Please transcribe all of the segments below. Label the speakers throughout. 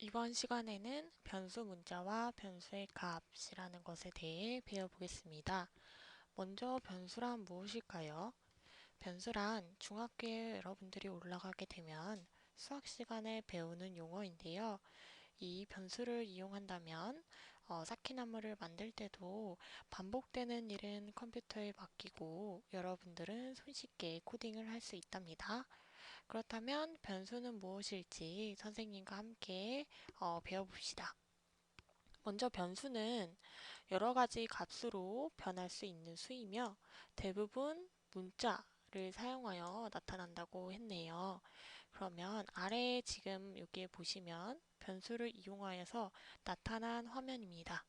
Speaker 1: 이번 시간에는 변수 문자와 변수의 값이라는 것에 대해 배워보겠습니다. 먼저 변수란 무엇일까요? 변수란 중학교에 여러분들이 올라가게 되면 수학 시간에 배우는 용어인데요. 이 변수를 이용한다면 어, 쌓기나무를 만들 때도 반복되는 일은 컴퓨터에 맡기고 여러분들은 손쉽게 코딩을 할 수 있답니다. 그렇다면 변수는 무엇일지 선생님과 함께 어, 배워봅시다. 먼저 변수는 여러 가지 값으로 변할 수 있는 수이며 대부분 문자를 사용하여 나타난다고 했네요. 그러면 아래에 지금 여기에 보시면 변수를 이용하여서 나타난 화면입니다.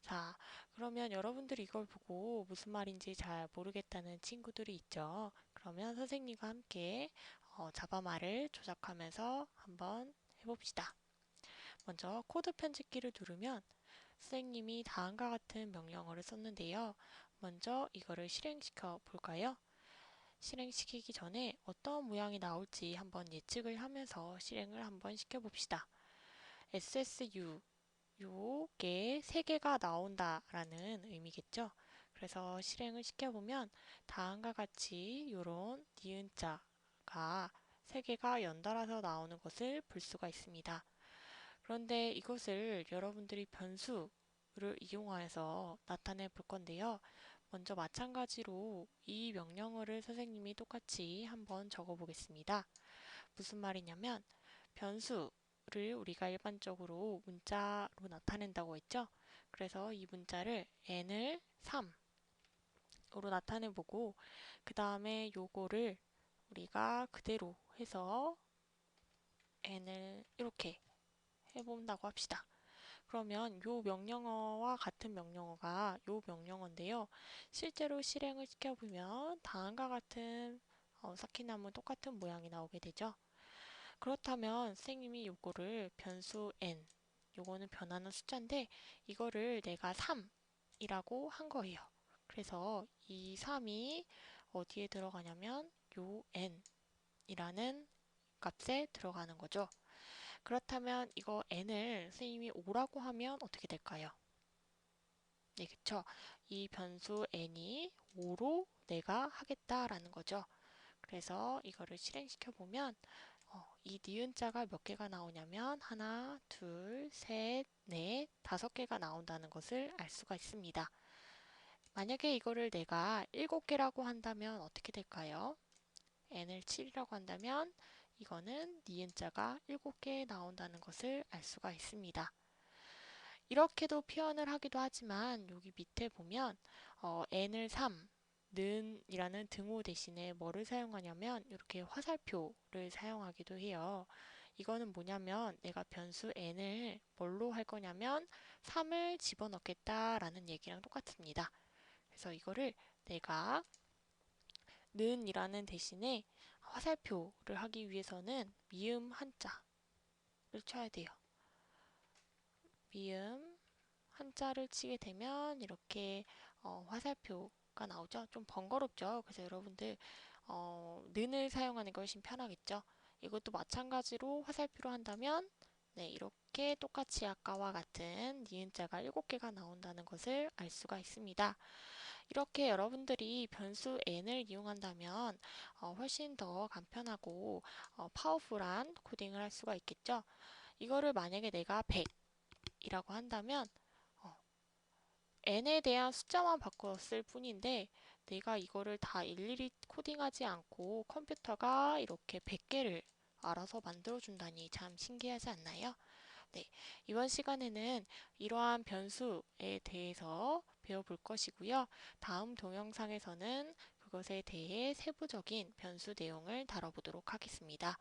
Speaker 1: 자, 그러면 여러분들이 이걸 보고 무슨 말인지 잘 모르겠다는 친구들이 있죠. 그러면 선생님과 함께 어, 자바말을 조작하면서 한번 해봅시다. 먼저 코드 편집키를 누르면 선생님이 다음과 같은 명령어를 썼는데요. 먼저 이거를 실행시켜 볼까요? 실행시키기 전에 어떤 모양이 나올지 한번 예측을 하면서 실행을 한번 시켜봅시다. SSU 요게 세 개가 나온다 라는 의미겠죠. 그래서 실행을 시켜보면 다음과 같이 요런 니은자 가 3개가 연달아서 나오는 것을 볼 수가 있습니다. 그런데 이것을 여러분들이 변수를 이용하여서 나타내 볼 건데요. 먼저 마찬가지로 이 명령어를 선생님이 똑같이 한번 적어 보겠습니다. 무슨 말이냐면 변수를 우리가 일반적으로 문자로 나타낸다고 했죠. 그래서 이 문자를 n을 3으로 나타내 보고 그 다음에 요거를 우리가 그대로 해서 n을 이렇게 해본다고 합시다. 그러면 요 명령어와 같은 명령어가 요 명령어인데요. 실제로 실행을 시켜보면 다음과 같은 어, 쌓기나무 똑같은 모양이 나오게 되죠. 그렇다면 선생님이 요거를 변수 n 요거는 변하는 숫자인데 이거를 내가 3이라고 한 거예요. 그래서 이 3이 어디에 들어가냐면 요 n이라는 값에 들어가는 거죠. 그렇다면 이거 n을 선생님이 5라고 하면 어떻게 될까요? 네, 그쵸. 이 변수 n이 5로 내가 하겠다라는 거죠. 그래서 이거를 실행시켜 보면 어, 이 니은 자가 몇 개가 나오냐면 하나, 둘, 셋, 넷, 다섯 개가 나온다는 것을 알 수가 있습니다. 만약에 이거를 내가 일곱 개라고 한다면 어떻게 될까요? N을 7이라고 한다면 이거는 니은자가 7개 나온다는 것을 알 수가 있습니다. 이렇게도 표현을 하기도 하지만 여기 밑에 보면 어, n을 3, 는 이라는 등호 대신에 뭐를 사용하냐면 이렇게 화살표를 사용하기도 해요. 이거는 뭐냐면 내가 변수 n을 뭘로 할 거냐면 3을 집어넣겠다라는 얘기랑 똑같습니다. 그래서 이거를 내가 는 이라는 대신에 화살표를 하기 위해서는 미음 한자를 쳐야 돼요. 미음 한자를 치게 되면 이렇게 어, 화살표가 나오죠. 좀 번거롭죠. 그래서 여러분들 어, 는을 사용하는 게 훨씬 편하겠죠. 이것도 마찬가지로 화살표로 한다면 네, 이렇게 똑같이 아까와 같은 니은자가 7개가 나온다는 것을 알 수가 있습니다. 이렇게 여러분들이 변수 n을 이용한다면 어, 훨씬 더 간편하고 어, 파워풀한 코딩을 할 수가 있겠죠. 이거를 만약에 내가 100이라고 한다면 어, n에 대한 숫자만 바꿨을 뿐인데 내가 이거를 다 일일이 코딩하지 않고 컴퓨터가 이렇게 100개를 알아서 만들어준다니 참 신기하지 않나요? 네, 이번 시간에는 이러한 변수에 대해서 배워볼 것이고요. 다음 동영상에서는 그것에 대해 세부적인 변수 내용을 다뤄보도록 하겠습니다.